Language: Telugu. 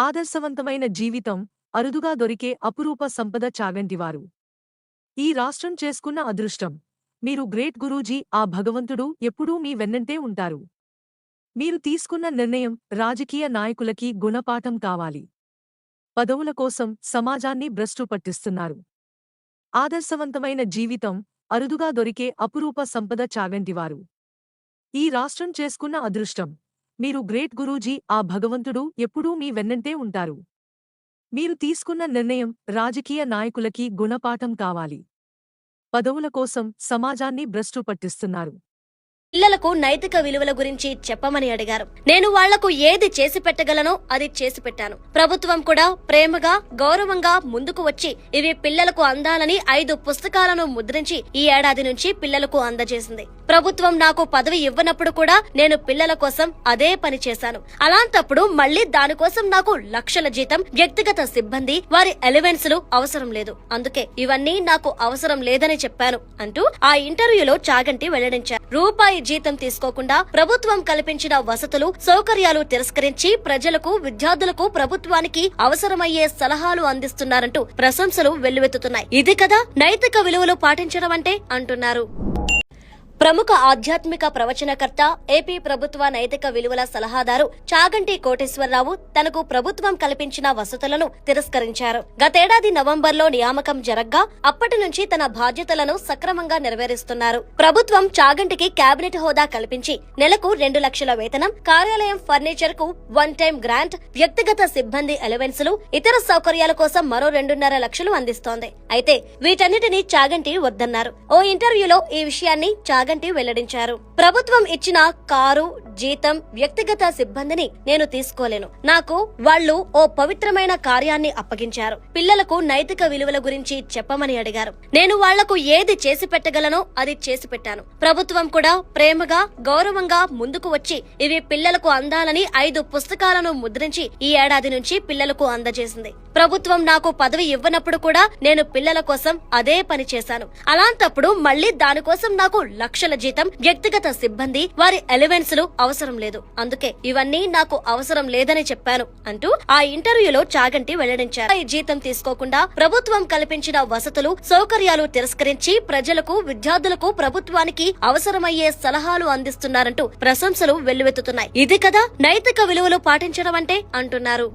ఆదర్శవంతమైన జీవితం అరుదుగా దొరికే అపురూప సంపద చాగంటివారు. ఈ రాష్ట్రం చేసుకున్న అదృష్టం. మీరు గ్రేట్ గురూజీ ఆ భగవంతుడు ఎప్పుడూ మీ వెన్నంటే ఉంటారు. మీరు తీసుకున్న నిర్ణయం రాజకీయ నాయకులకి గుణపాఠం కావాలి. పదవుల కోసం సమాజాన్ని భ్రష్టు పట్టిస్తున్నారు. ఆదర్శవంతమైన జీవితం అరుదుగా దొరికే అపురూప సంపద చాగంటివారు. ఈ రాష్ట్రం చేసుకున్న అదృష్టం. మీరు గ్రేట్ గురూజీ ఆ భగవంతుడు ఎప్పుడూ మీ వెన్నంటే ఉంటారు. మీరు తీసుకున్న నిర్ణయం రాజకీయ నాయకులకి గుణపాఠం కావాలి. పదవుల కోసం సమాజాన్ని భ్రష్టు పట్టిస్తున్నారు పిల్లలకు నైతిక విలువల గురించి చెప్పమని అడిగారు. నేను వాళ్ళకు ఏది చేసి పెట్టగలనో అది చేసి పెట్టాను. ప్రభుత్వం కూడా ప్రేమగా గౌరవంగా ముందుకు వచ్చి ఇవి పిల్లలకు అందాలని ఐదు పుస్తకాలను ముద్రించి ఈ ఏడాది నుంచి పిల్లలకు అందజేసింది. ప్రభుత్వం నాకు పదవి ఇవ్వనప్పుడు కూడా నేను పిల్లల కోసం అదే పని చేశాను. అలాంటప్పుడు మళ్ళీ దానికోసం నాకు లక్షల జీతం వ్యక్తిగత సిబ్బంది వారి ఎలివెన్స్లు అవసరం లేదు. అందుకే ఇవన్నీ నాకు అవసరం లేదని చెప్పాను అంటూ ఆ ఇంటర్వ్యూలో చాగంటి వెల్లడించారు. రూపాయి జీతం తీసుకోకుండా ప్రభుత్వం కల్పించిన వసతులు సౌకర్యాలు తిరస్కరించి ప్రజలకు విద్యార్థులకు ప్రభుత్వానికి అవసరమయ్యే సలహాలు అందిస్తున్నారంటూ ప్రశంసలు వెల్లువెత్తుతున్నాయి. ఇది కదా నైతిక విలువలు పాటించడం అంటే అంటున్నారు. ప్రముఖ ఆధ్యాత్మిక ప్రవచనకర్త ఏపీ ప్రభుత్వ నైతిక విలువల సలహాదారు చాగంటి కోటేశ్వరరావు తనకు ప్రభుత్వం కల్పించిన వసతులను తిరస్కరించారు. గతేడాది నవంబర్లో నియామకం జరగ్గా అప్పటి నుంచి తన బాధ్యతలను సక్రమంగా నెరవేరుస్తున్నారు. ప్రభుత్వం చాగంటికి కేబినెట్ హోదా కల్పించి నెలకు రెండు లక్షల వేతనం కార్యాలయం ఫర్నిచర్కు వన్ టైం గ్రాంట్ వ్యక్తిగత సిబ్బంది అలవెన్సులు ఇతర సౌకర్యాల కోసం మరో రెండున్నర లక్షలు అందిస్తోంది. అయితే వీటన్నిటినీ చాగంటి వద్దన్నారు. ఓ ఇంటర్వ్యూలో ఈ విషయాన్ని చాగంటి వెల్లడించారు. ప్రభుత్వం ఇచ్చిన కారు జీతం వ్యక్తిగత సిబ్బందిని నేను తీసుకోలేను. నాకు వాళ్ళు ఓ పవిత్రమైన కార్యాన్ని అప్పగించారు. పిల్లలకు నైతిక విలువల గురించి చెప్పమని అడిగారు. నేను వాళ్ళకు ఏది చేసి పెట్టగలనో అది చేసి పెట్టాను. ప్రభుత్వం కూడా ప్రేమగా గౌరవంగా ముందుకు వచ్చి ఇవి పిల్లలకు అందాలని ఐదు పుస్తకాలను ముద్రించి ఈ ఏడాది నుంచి పిల్లలకు అందజేసింది. ప్రభుత్వం నాకు పదవి ఇవ్వనప్పుడు కూడా నేను పిల్లల కోసం అదే పని చేశాను. అలాంటప్పుడు మళ్ళీ దానికోసం నాకు లక్షల జీతం వ్యక్తిగత సిబ్బంది వారి ఎలివెన్స్లు అవసరం లేదు. అందుకే ఇవన్నీ నాకు అవసరం లేదని చెప్పాను అంటూ ఆ ఇంటర్వ్యూలో చాగంటి వెల్లడించారు. జీతం తీసుకోకుండా ప్రభుత్వం కల్పించిన వసతులు సౌకర్యాలు తిరస్కరించి ప్రజలకు విద్యార్థులకు ప్రభుత్వానికి అవసరమయ్యే సలహాలు అందిస్తున్నారంటూ ప్రశంసలు వెల్లువెత్తుతున్నాయి. ఇది కదా నైతిక విలువలు పాటించడం అంటే అంటున్నారు.